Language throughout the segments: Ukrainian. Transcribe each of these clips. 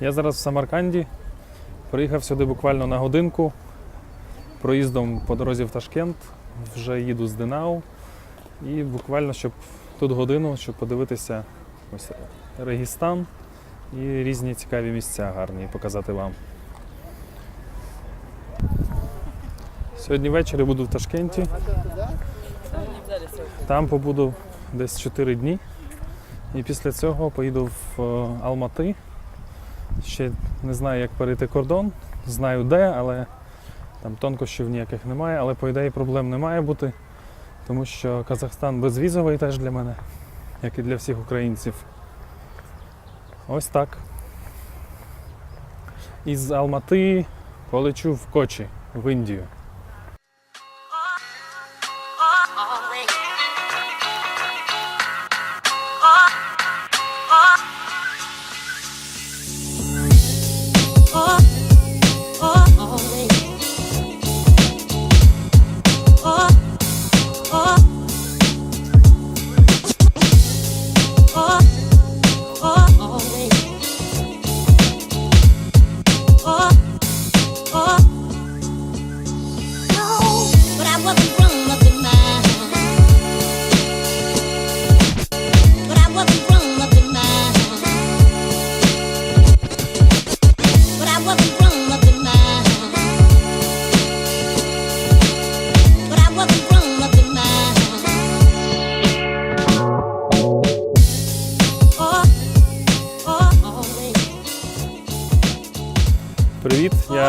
Я зараз в Самарканді. Приїхав сюди буквально на годинку. Проїздом по дорозі в Ташкент. Вже їду з Динау. І буквально, щоб тут годину, щоб подивитися ось Регістан і різні цікаві місця гарні показати вам. Сьогодні ввечері буду в Ташкенті. Там побуду десь 4 дні. І після цього поїду в е, Алмати. Ще не знаю, як перейти кордон. Знаю де, але там тонкощів ніяких немає. Але по ідеї проблем не має бути, тому що Казахстан безвізовий теж для мене, як і для всіх українців. Ось так. Із Алмати полечу в Кочі, в Індію.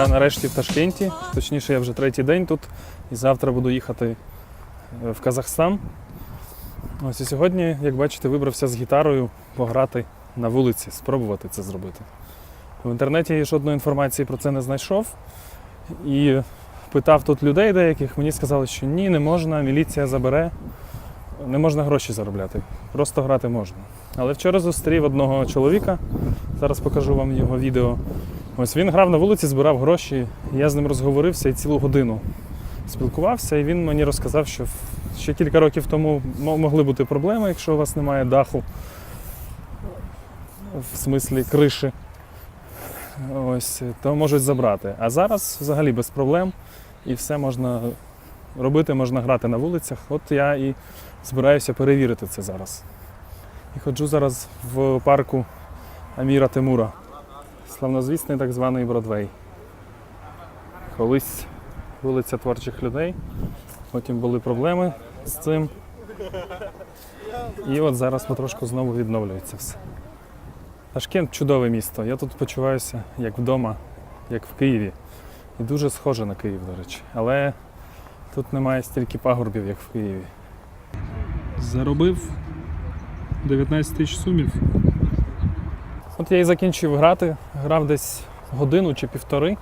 Нарешті в Ташкенті. Точніше, я вже третій день тут. І завтра буду їхати е, в Казахстан. Ось і сьогодні, як бачите, вибрався з гітарою пограти на вулиці, спробувати це зробити. В інтернеті я жодної інформації про це не знайшов. І питав тут людей деяких, мені сказали, що ні, не можна, міліція забере, не можна гроші заробляти, просто грати можна. Але вчора зустрів одного чоловіка, зараз покажу вам його відео. Ось він грав на вулиці, збирав гроші. Я з ним розговорився і цілу годину спілкувався, і він мені розказав, що ще кілька років тому могли бути проблеми, якщо у вас немає даху, в смислі криші. Ось, то можуть забрати. А зараз взагалі без проблем і все можна робити, можна грати на вулицях. От я і збираюся перевірити це зараз. І ходжу зараз в парку Аміра Тимура славнозвісний так званий Бродвей. Колись вулиця творчих людей, потім були проблеми з цим. І от зараз потрошку знову відновлюється все. Ташкент чудове місто. Я тут почуваюся як вдома, як в Києві. І дуже схоже на Київ, до речі. Але тут немає стільки пагорбів, як в Києві. Заробив 19 тисяч сумів. От я і закінчив грати, грав десь годину чи півтори.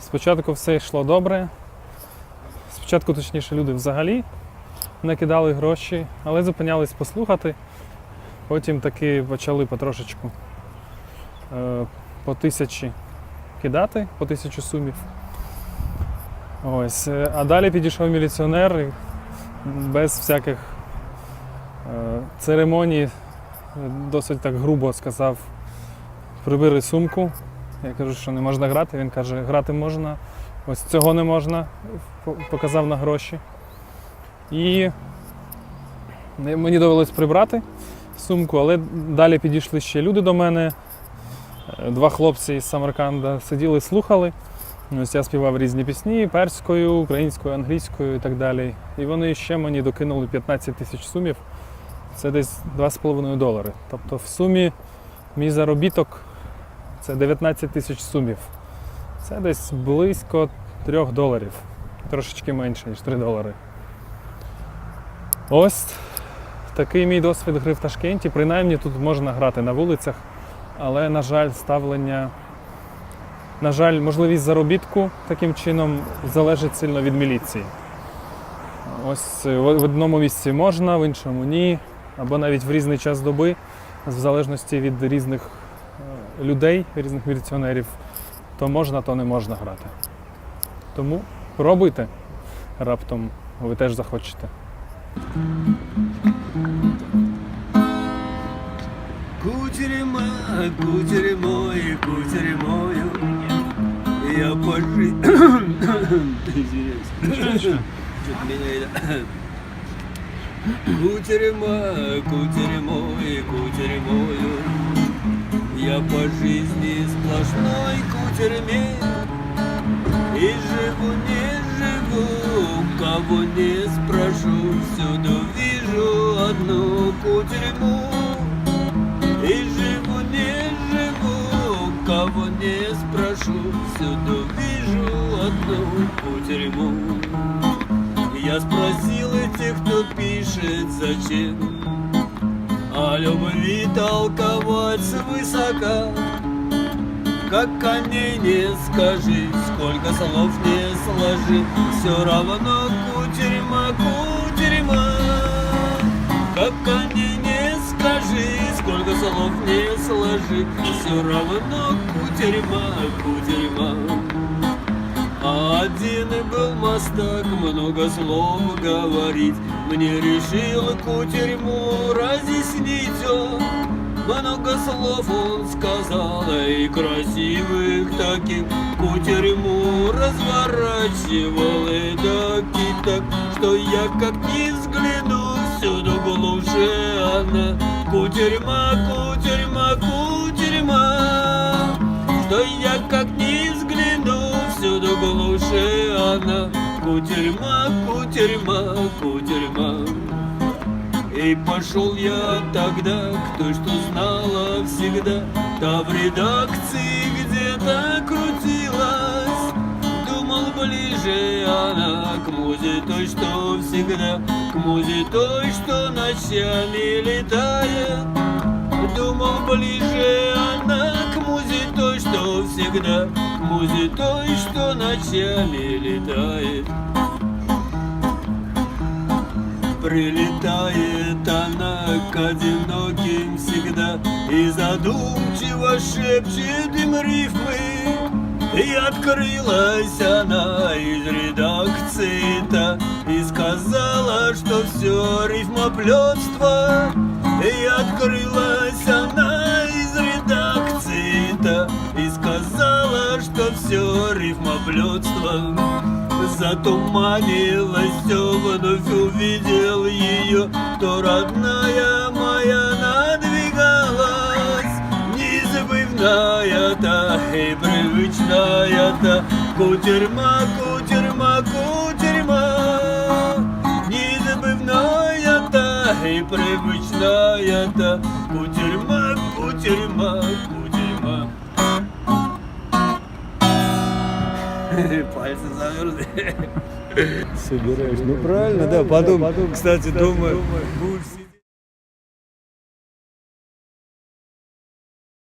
Спочатку все йшло добре. Спочатку, точніше, люди взагалі не кидали гроші, але зупинялись послухати. Потім таки почали потрошечку е, по тисячі кидати, по тисячу сумів. Ось. е, А далі підійшов міліціонер без всяких е, церемоній досить так грубо сказав: прибери сумку. Я кажу, що не можна грати. Він каже, грати можна, ось цього не можна, показав на гроші. І мені довелось прибрати сумку, але далі підійшли ще люди до мене. Е, Два хлопці із Самарканда сиділи, слухали. Ось я співав різні пісні перською, українською, англійською і так далі. І вони ще мені докинули 15 тисяч сумів. Це десь 2,5 долари. Тобто в сумі мій заробіток це 19 тисяч сумів. Це десь близько 3 доларів. Трошечки менше, ніж 3 долари. Ось такий мій досвід гри в Ташкенті. Принаймні тут можна грати на вулицях, але, на жаль, ставлення. На жаль, можливість заробітку таким чином залежить сильно від міліції. Ось в одному місці можна, в іншому ні або навіть в різний час доби, в залежності від різних е, людей, різних міліціонерів, то можна, то не можна грати. Тому пробуйте, раптом ви теж захочете. Кутерема, кутеремой, кутеремою. Я пожи... Извиняюсь. Что-то меня это... Кутерема, кутеремой, кутеремою. Я по жизни сплошной кутерме И живу, не живу, кого не спрошу Всюду вижу одну кутерьму. И живу, не живу, кого не спрошу Всюду вижу одну кутерьму. Я спросил пишет, зачем? О любви толковать свысока. Как коней не скажи, сколько слов не сложи Все равно кутерьма, кутерьма. Как коней не скажи, сколько слов не сложи Все равно кутерьма, кутерьма один был мастак, много слов говорить. Мне решил кутерьму разъяснить. Он Много слов он сказал, и красивых таких. Кутерьму разворачивал и так и так Что я как ни взгляну, всюду глуше она. Кутерьма, кутерьма, кутерьма что я как ни взгляну, глуше она. Кутерьма, кутерьма, кутерьма. И пошел я тогда к той, что знала всегда. Та в редакции где-то крутилась. Думал ближе она к музе той, что всегда. К музе той, что ночами летает всегда музе той, что ночами летает. Прилетает она к одиноким всегда И задумчиво шепчет им рифмы. И открылась она из редакции-то И сказала, что все рифмоплетство И открылась Затуманилось все, вновь увидел ее Кто родная моя надвигалась Незабывная-то и привычная-то Кутерьма, кутерьма, кутерьма Незабывная-то и привычная-то Кутерьма, кутерьма, кутерьма Пальцы замерзли. Собираешь. Ну правильно, да, потом, кстати, думаю, будешь